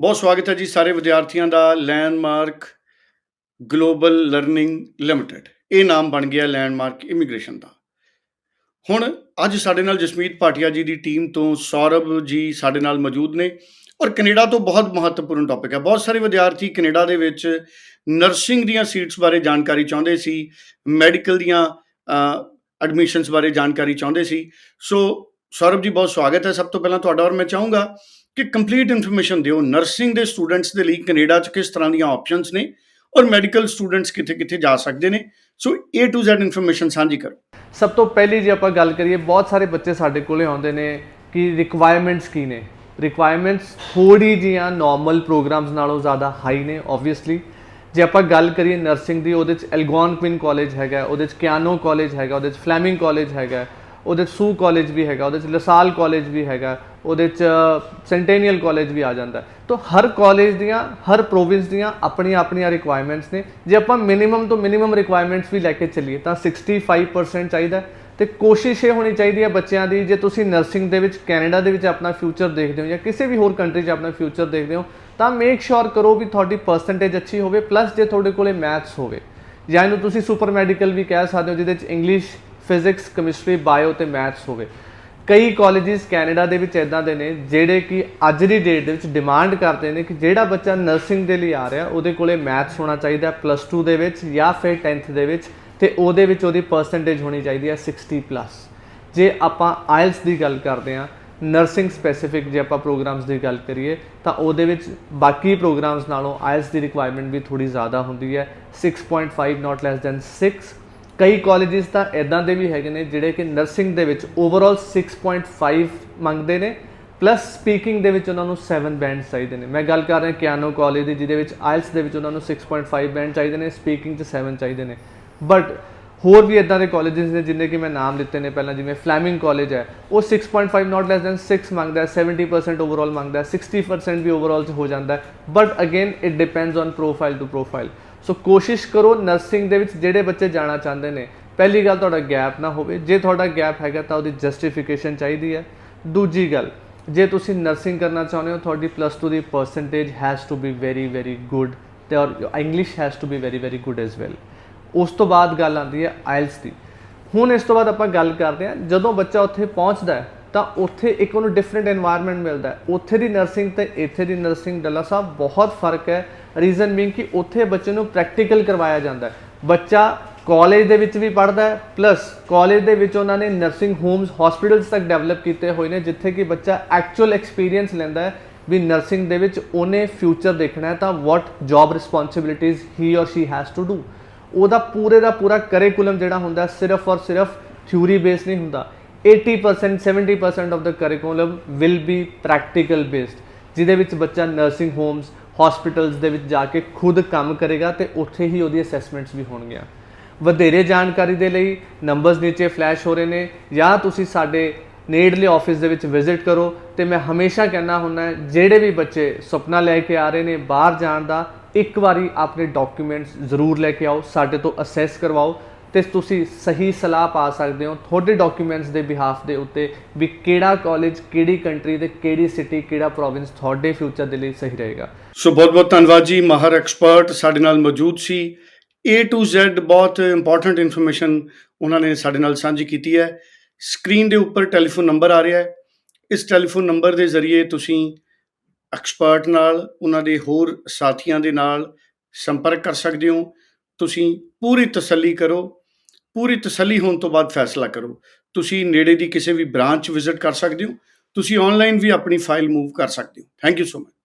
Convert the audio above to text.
ਬਹੁਤ ਸਵਾਗਤ ਹੈ ਜੀ ਸਾਰੇ ਵਿਦਿਆਰਥੀਆਂ ਦਾ ਲੈਂਡਮਾਰਕ ਗਲੋਬਲ ਲਰਨਿੰਗ ਲਿਮਟਿਡ ਇਹ ਨਾਮ ਬਣ ਗਿਆ ਲੈਂਡਮਾਰਕ ਇਮੀਗ੍ਰੇਸ਼ਨ ਦਾ। ਹੁਣ ਅੱਜ ਸਾਡੇ ਨਾਲ ਜਸਮੀਤ ਭਾਟੀਆ ਜੀ ਦੀ ਟੀਮ ਤੋਂ ਸੌਰਭ ਜੀ ਸਾਡੇ ਨਾਲ ਮੌਜੂਦ ਨੇ ਔਰ ਕੈਨੇਡਾ ਤੋਂ ਬਹੁਤ ਮਹੱਤਵਪੂਰਨ ਟੌਪਿਕ ਹੈ। ਬਹੁਤ ਸਾਰੇ ਵਿਦਿਆਰਥੀ ਕੈਨੇਡਾ ਦੇ ਵਿੱਚ ਨਰਸਿੰਗ ਦੀਆਂ ਸੀਟਸ ਬਾਰੇ ਜਾਣਕਾਰੀ ਚਾਹੁੰਦੇ ਸੀ ਮੈਡੀਕਲ ਦੀਆਂ ਐਡਮਿਸ਼ਨਸ ਬਾਰੇ ਜਾਣਕਾਰੀ ਚਾਹੁੰਦੇ ਸੀ। ਸੋ ਸੌਰਭ ਜੀ, ਬਹੁਤ ਸਵਾਗਤ ਹੈ। ਸਭ ਤੋਂ ਪਹਿਲਾਂ ਤੁਹਾਡਾ ਔਰ ਮੈਂ ਚਾਹੂੰਗਾ ਕਿ ਕੰਪਲੀਟ ਇਨਫੋਰਮੇਸ਼ਨ ਦਿਓ। ਨਰਸਿੰਗ ਦੇ ਸਟੂਡੈਂਟਸ ਦੇ ਲਈ ਕੈਨੇਡਾ 'ਚ ਕਿਸ ਤਰ੍ਹਾਂ ਦੀਆਂ ਆਪਸ਼ਨਸ ਨੇ ਔਰ ਮੈਡੀਕਲ ਸਟੂਡੈਂਟਸ ਕਿੱਥੇ-ਕਿੱਥੇ ਜਾ ਸਕਦੇ ਨੇ। So A to Z information ਸਾਂਝੀ ਕਰੋ। ਸਭ ਤੋਂ ਪਹਿਲੀ ਜੇ ਆਪਾਂ ਗੱਲ ਕਰੀਏ, ਬਹੁਤ ਸਾਰੇ ਬੱਚੇ ਸਾਡੇ ਕੋਲੇ ਆਉਂਦੇ ਨੇ ਕਿ ਰਿਕੁਆਇਰਮੈਂਟਸ ਕੀ ਨੇ? ਰਿਕੁਆਇਰਮੈਂਟਸ ਥੋੜੀ ਜੀਆਂ ਨਾਰਮਲ ਪ੍ਰੋਗਰਾਮਸ ਨਾਲੋਂ ਜ਼ਿਆਦਾ ਹਾਈ ਨੇ ਆਬਵੀਅਸਲੀ ਜੇ ਆਪਾਂ ਗੱਲ ਕਰੀਏ ਨਰਸਿੰਗ ਦੀ, ਉਹਦੇ ਚ ਐਲਗੋਨਕਵਿਨ ਕਾਲਜ ਹੈਗਾ, ਉਹਦੇ ਚ ਕਿਆਨੋ ਕਾਲਜ ਹੈਗਾ, ਉਹਦੇ ਚ ਫਲੈਮਿੰਗ ਕਾਲਜ ਹੈਗਾ। ਉਹਦੇ ਚ ਸੂ ਕਾਲਜ ਵੀ ਹੈਗਾ, ਉਹਦੇ ਚ ਲਸਾਲ ਕਾਲਜ ਵੀ ਹੈਗਾ, ਉਹਦੇ ਚ ਸੈਂਟੇਨੀਅਲ ਕਾਲਜ ਵੀ ਆ ਜਾਂਦਾ। ਤਾਂ ਹਰ ਕਾਲਜ ਦੀਆਂ, ਹਰ ਪ੍ਰੋਵਿੰਸ ਦੀਆਂ ਆਪਣੀਆਂ ਆਪਣੀਆਂ ਰਿਕੁਆਇਰਮੈਂਟਸ ਨੇ। ਜੇ ਆਪਾਂ ਮਿਨੀਮਮ ਤੋਂ ਮਿਨੀਮਮ ਰਿਕੁਆਇਰਮੈਂਟਸ ਵੀ ਲੈ ਕੇ ਚੱਲੀਏ, ਤਾਂ 65% ਚਾਹੀਦਾ ਹੈ। ਤੇ ਕੋਸ਼ਿਸ਼ ਇਹ ਹੋਣੀ ਚਾਹੀਦੀ ਹੈ ਬੱਚਿਆਂ ਦੀ, ਜੇ ਤੁਸੀਂ ਨਰਸਿੰਗ ਦੇ ਵਿੱਚ ਕੈਨੇਡਾ ਦੇ ਵਿੱਚ ਆਪਣਾ ਫਿਊਚਰ ਦੇਖਦੇ ਹੋ ਜਾਂ ਕਿਸੇ ਵੀ ਹੋਰ ਕੰਟਰੀ 'ਚ ਆਪਣਾ ਫਿਊਚਰ ਦੇਖਦੇ ਹੋ, ਤਾਂ ਮੇਕ ਸ਼ੋਰ ਕਰੋ ਵੀ ਤੁਹਾਡੀ ਪਰਸੈਂਟੇਜ ਅੱਛੀ ਹੋਵੇ ਪਲੱਸ ਜੇ ਤੁਹਾਡੇ ਕੋਲੇ ਮੈਥਸ ਹੋਵੇ। ਜਾਂ ਇਹਨੂੰ ਤੁਸੀਂ ਸੁਪਰ ਮੈਡੀਕਲ ਵੀ ਕਹਿ ਸਕਦੇ ਹੋ, ਜਿਹਦੇ 'ਚ ਇੰਗਲਿਸ਼ ਫਿਜ਼ਿਕਸ, ਕੈਮਿਸਟਰੀ, ਬਾਇਓ ਤੇ ਮੈਥਸ ਹੋਵੇ। ਕਈ ਕਾਲਜਿਸ ਕੈਨੇਡਾ ਦੇ ਵਿੱਚ ਇਦਾਂ ਦੇ ਨੇ, ਜਿਹੜੇ ਕਿ ਅੱਜ ਦੀ ਡੇਟ ਦੇ ਵਿੱਚ ਡਿਮਾਂਡ ਕਰਦੇ ਨੇ ਕਿ ਜਿਹੜਾ ਬੱਚਾ ਨਰਸਿੰਗ ਦੇ ਲਈ ਆ ਰਿਹਾ, ਉਹਦੇ ਕੋਲੇ ਮੈਥਸ ਹੋਣਾ ਚਾਹੀਦਾ ਪਲੱਸ 2 ਦੇ ਵਿੱਚ ਜਾਂ ਫਿਰ 10th ਦੇ ਵਿੱਚ ਤੇ ਉਹਦੇ ਵਿੱਚ ਉਹਦੀ ਪਰਸੈਂਟੇਜ ਹੋਣੀ ਚਾਹੀਦੀ ਹੈ 60 ਪਲੱਸ ਜੇ ਆਪਾਂ ਆਇਲਸ ਦੀ ਗੱਲ ਕਰਦੇ ਹਾਂ ਨਰਸਿੰਗ ਸਪੈਸੀਫਿਕ ਜੇ ਆਪਾਂ ਪ੍ਰੋਗਰਾਮਸ ਦੀ ਗੱਲ ਕਰੀਏ, ਤਾਂ ਉਹਦੇ ਵਿੱਚ ਬਾਕੀ ਪ੍ਰੋਗਰਾਮਸ ਨਾਲੋਂ ਆਇਲਸ ਦੀ ਰਿਕੁਆਇਰਮੈਂਟ ਵੀ ਥੋੜੀ ਜ਼ਿਆਦਾ ਹੁੰਦੀ ਹੈ 6.5 ਨਾਟ ਲੈਸ ਦੈਨ 6 ਕਈ ਕਾਲਜਿਸ ਤਾਂ ਇਦਾਂ ਦੇ ਵੀ ਹੈਗੇ ਨੇ ਜਿਹੜੇ ਕਿ ਨਰਸਿੰਗ ਦੇ ਵਿੱਚ ਓਵਰਆਲ 6.5 ਮੰਗਦੇ ਨੇ ਪਲੱਸ ਸਪੀਕਿੰਗ ਦੇ ਵਿੱਚ ਉਹਨਾਂ ਨੂੰ 7 ਬੈਂਡ ਚਾਹੀਦੇ ਨੇ। ਮੈਂ ਗੱਲ ਕਰ ਰਿਹਾ ਕਿਆਨੋ ਕਾਲਜ ਦੀ, ਜਿਹਦੇ ਵਿੱਚ ਆਇਲਸ ਦੇ ਵਿੱਚ ਉਹਨਾਂ ਨੂੰ 6.5 ਬੈਂਡ ਚਾਹੀਦੇ ਨੇ ਸਪੀਕਿੰਗ 'ਚ 7 ਚਾਹੀਦੇ ਨੇ। ਬਟ ਹੋਰ ਵੀ ਇਦਾਂ ਦੇ ਕਾਲਜਿਸ ਨੇ ਜਿੰਨੇ ਕਿ ਮੈਂ ਨਾਮ ਲਿੱਤੇ ਨੇ ਪਹਿਲਾਂ, ਜਿਵੇਂ ਫਲੈਮਿੰਗ ਕਾਲਜ ਹੈ, ਉਹ 6.5 ਨਾਟ ਲੈਸ ਦੈਨ 6 ਮੰਗਦਾ ਹੈ 70% ਓਵਰਆਲ ਮੰਗਦਾ ਹੈ 60% ਵੀ ਓਵਰਆਲ 'ਚ ਹੋ ਜਾਂਦਾ ਹੈ। But again it depends on profile to profile so ਕੋਸ਼ਿਸ਼ ਕਰੋ ਨਰਸਿੰਗ ਦੇ ਵਿੱਚ ਜਿਹੜੇ ਬੱਚੇ ਜਾਣਾ ਚਾਹੁੰਦੇ ਨੇ, ਪਹਿਲੀ ਗੱਲ ਤੁਹਾਡਾ ਗੈਪ ਨਾ ਹੋਵੇ। ਜੇ ਤੁਹਾਡਾ ਗੈਪ ਹੈਗਾ ਤਾਂ ਉਹਦੀ ਜਸਟੀਫਿਕੇਸ਼ਨ ਚਾਹੀਦੀ ਹੈ। ਦੂਜੀ ਗੱਲ, ਜੇ ਤੁਸੀਂ ਨਰਸਿੰਗ ਕਰਨਾ ਚਾਹੁੰਦੇ ਹੋ, ਤੁਹਾਡੀ plus 2 the percentage has to be very very good ਤੇ ਔਰ English has to be very very good as well ਉਸ ਤੋਂ ਬਾਅਦ ਗੱਲ ਆਉਂਦੀ ਹੈ ਆਇਲਸ ਦੀ। ਹੁਣ ਇਸ ਤੋਂ ਬਾਅਦ ਆਪਾਂ ਗੱਲ ਕਰਦੇ ਹਾਂ, ਜਦੋਂ ਬੱਚਾ ਉੱਥੇ ਪਹੁੰਚਦਾ ਤਾਂ ਉੱਥੇ ਇੱਕ ਉਹਨੂੰ ਡਿਫਰੈਂਟ এনवायरमेंट ਮਿਲਦਾ ਉੱਥੇ ਦੀ ਨਰਸਿੰਗ ਤੇ ਇੱਥੇ ਦੀ ਨਰਸਿੰਗ ਡੱਲਾ ਸਾਹਿਬ, ਬਹੁਤ ਫ਼ਰਕ ਹੈ। ਰੀਜ਼ਨ ਬੀਇੰਗ ਕਿ ਉੱਥੇ ਬੱਚੇ ਨੂੰ ਪ੍ਰੈਕਟੀਕਲ ਕਰਵਾਇਆ ਜਾਂਦਾ ਹੈ। ਬੱਚਾ ਕਾਲਜ ਦੇ ਵਿੱਚ ਵੀ ਪੜ੍ਹਦਾ ਹੈ ਪਲੱਸ ਕਾਲਜ ਦੇ ਵਿੱਚ ਉਹਨਾਂ ਨੇ ਨਰਸਿੰਗ ਹੋਮਸ ਹਸਪੀਟਲਸ ਤੱਕ ਡਿਵੈਲਪ ਕੀਤੇ ਹੋਏ ਨੇ, ਜਿੱਥੇ ਕਿ ਬੱਚਾ ਐਕਚੁਅਲ ਐਕਸਪੀਰੀਅੰਸ ਲੈਂਦਾ ਹੈ ਵੀ ਨਰਸਿੰਗ ਦੇ ਵਿੱਚ ਉਹਨੇ ਫਿਊਚਰ ਦੇਖਣਾ ਹੈ ਤਾਂ ਵਾਟ ਜੌਬ ਰਿਸਪੌਂਸਿਬਿਲਿਟੀਆਂ ਹੀ or she has to do ਉਹਦਾ ਪੂਰੇ ਦਾ ਪੂਰਾ ਕਰਿਕੂਲਮ ਜਿਹੜਾ ਹੁੰਦਾ ਸਿਰਫ ਔਰ ਸਿਰਫ ਥਿਊਰੀ ਬੇਸ ਨਹੀਂ ਹੁੰਦਾ। 80% 70% of the curriculum will be practical based ਜਿਹਦੇ ਵਿੱਚ ਬੱਚਾ ਨਰਸਿੰਗ ਹੋਮਸ ਹਸਪੀਟਲਸ ਦੇ ਵਿੱਚ ਜਾ ਕੇ ਖੁਦ ਕੰਮ ਕਰੇਗਾ ਤੇ ਉੱਥੇ ਹੀ ਉਹਦੀ ਅਸੈਸਮੈਂਟਸ ਵੀ ਹੋਣਗੀਆਂ। ਵਧੇਰੇ ਜਾਣਕਾਰੀ ਦੇ ਲਈ ਨੰਬਰਸ ਨੀਚੇ ਫਲੈਸ਼ ਹੋ ਰਹੇ ਨੇ ਜਾਂ ਤੁਸੀਂ ਸਾਡੇ ਨੇੜਲੇ ਆਫਿਸ ਦੇ ਵਿੱਚ ਵਿਜ਼ਿਟ ਕਰੋ ਤੇ ਮੈਂ ਹਮੇਸ਼ਾ ਕਹਿਣਾ ਹੁੰਦਾ ਜਿਹੜੇ ਵੀ ਬੱਚੇ ਸੁਪਨਾ ਲੈ ਕੇ ਆ ਰਹੇ ਨੇ ਬਾਹਰ ਜਾਣ ਦਾ, ਇੱਕ ਵਾਰੀ ਆਪਣੇ ਡਾਕੂਮੈਂਟਸ ਜ਼ਰੂਰ ਲੈ ਕੇ ਆਓ, ਸਾਡੇ ਤੋਂ ਅਸੈਸ ਕਰਵਾਓ। ਤੇ ਤੁਸੀਂ ਸਹੀ ਸਲਾਹ ਪਾ ਸਕਦੇ ਹੋ ਤੁਹਾਡੇ ਡਾਕੂਮੈਂਟਸ ਦੇ ਬਿਹਾਫ ਦੇ ਉੱਤੇ ਵੀ ਕਿਹੜਾ ਕਾਲਜ ਕਿਹੜੀ ਕੰਟਰੀ ਦੇ ਕਿਹੜੀ ਸਿਟੀ ਕਿਹੜਾ ਪ੍ਰੋਵਿੰਸ ਤੁਹਾਡੇ ਫਿਊਚਰ ਦੇ ਲਈ ਸਹੀ ਰਹੇਗਾ। ਸੋ ਬਹੁਤ ਬਹੁਤ ਧੰਨਵਾਦ ਜੀ, ਮਾਹਰ ਐਕਸਪਰਟ ਸਾਡੇ ਨਾਲ ਮੌਜੂਦ ਸੀ। A to Z ਬਹੁਤ ਇੰਪੋਰਟੈਂਟ ਇਨਫੋਰਮੇਸ਼ਨ ਉਹਨਾਂ ਨੇ ਸਾਡੇ ਨਾਲ ਸਾਂਝੀ ਕੀਤੀ ਹੈ। ਸਕਰੀਨ ਦੇ ਉੱਪਰ ਟੈਲੀਫੋਨ ਨੰਬਰ ਆ ਰਿਹਾ ਹੈ। ਇਸ ਟੈਲੀਫੋਨ ਨੰਬਰ ਦੇ ਜ਼ਰੀਏ ਤੁਸੀਂ ਐਕਸਪਰਟ ਨਾਲ, ਉਹਨਾਂ ਦੇ ਹੋਰ ਸਾਥੀਆਂ ਦੇ ਨਾਲ ਸੰਪਰਕ ਕਰ ਸਕਦੇ ਹੋ। ਤੁਸੀਂ ਪੂਰੀ ਤਸੱਲੀ ਕਰੋ। ਪੂਰੀ ਤਸੱਲੀ ਹੋਣ ਤੋਂ ਬਾਅਦ ਫੈਸਲਾ ਕਰੋ। ਤੁਸੀਂ ਨੇੜੇ ਦੀ ਕਿਸੇ ਵੀ ਬ੍ਰਾਂਚ ਵਿਜ਼ਿਟ ਕਰ ਸਕਦੇ ਹੋ। ਤੁਸੀਂ ਆਨਲਾਈਨ ਵੀ ਆਪਣੀ ਫਾਈਲ ਮੂਵ ਕਰ ਸਕਦੇ ਹੋ। Thank you so much